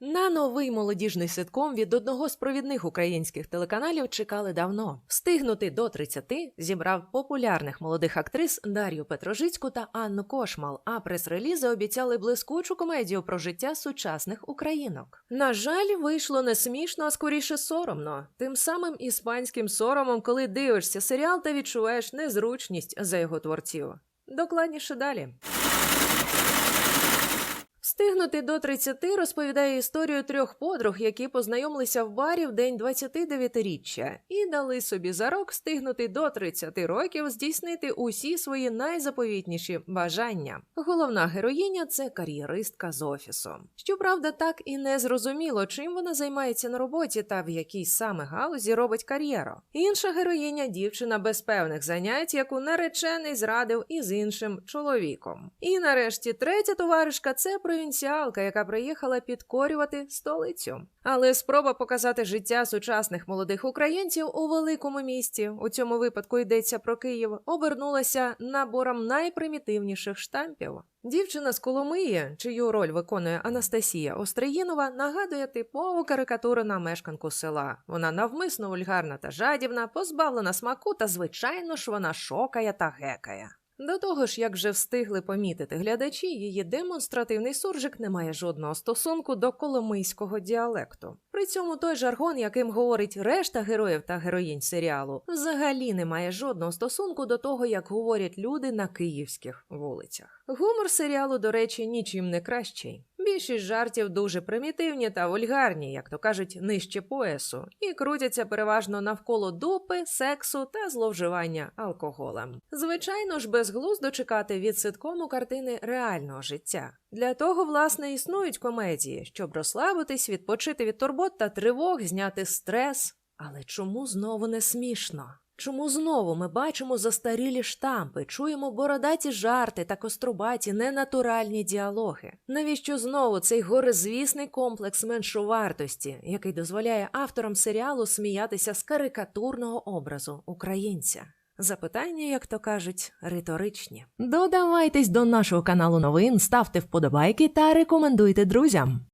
На новий молодіжний ситком від одного з провідних українських телеканалів чекали давно. Встигнути до 30 зібрав популярних молодих актрис Дар'ю Петрожицьку та Анну Кошмал, а прес-релізи обіцяли блискучу комедію про життя сучасних українок. На жаль, вийшло не смішно, а скоріше соромно. Тим самим іспанським соромом, коли дивишся серіал та відчуваєш незручність за його творців. Докладніше далі. Встигнути до 30 розповідає історію трьох подруг, які познайомилися в барі в день 29-річчя і дали собі за рок встигнути до 30 років здійснити усі свої найзаповітніші бажання. Головна героїня це кар'єристка з офісу. Щоправда, так і не зрозуміло, чим вона займається на роботі та в якій саме галузі робить кар'єру. Інша героїня дівчина без певних занять, яку наречений зрадив із іншим чоловіком. І нарешті третя товаришка це провінціалка, яка приїхала підкорювати столицю. Але спроба показати життя сучасних молодих українців у великому місті, у цьому випадку йдеться про Київ, обернулася набором найпримітивніших штампів. Дівчина з Коломиї, чию роль виконує Анастасія Остриїнова, нагадує типову карикатуру на мешканку села. Вона навмисно вульгарна та жадібна, позбавлена смаку, та звичайно ж вона шокає та гекає. До того ж, як вже встигли помітити глядачі, її демонстративний суржик не має жодного стосунку до коломийського діалекту. При цьому той жаргон, яким говорить решта героїв та героїнь серіалу, взагалі не має жодного стосунку до того, як говорять люди на київських вулицях. Гумор серіалу, до речі, нічим не кращий. Більшість жартів дуже примітивні та вульгарні, як то кажуть, нижче поясу, і крутяться переважно навколо дупи, сексу та зловживання алкоголем. Звичайно ж, безглуздо чекати від ситкому картини реального життя. Для того, власне, існують комедії, щоб розслабитись, відпочити від турбот та тривог, зняти стрес. Але чому знову не смішно? Чому знову ми бачимо застарілі штампи, чуємо бородаті жарти та кострубаті ненатуральні діалоги? Навіщо знову цей горизвісний комплекс меншовартості, який дозволяє авторам серіалу сміятися з карикатурного образу українця? Запитання, як то кажуть, риторичні. Додавайтесь до нашого каналу новин, ставте вподобайки та рекомендуйте друзям.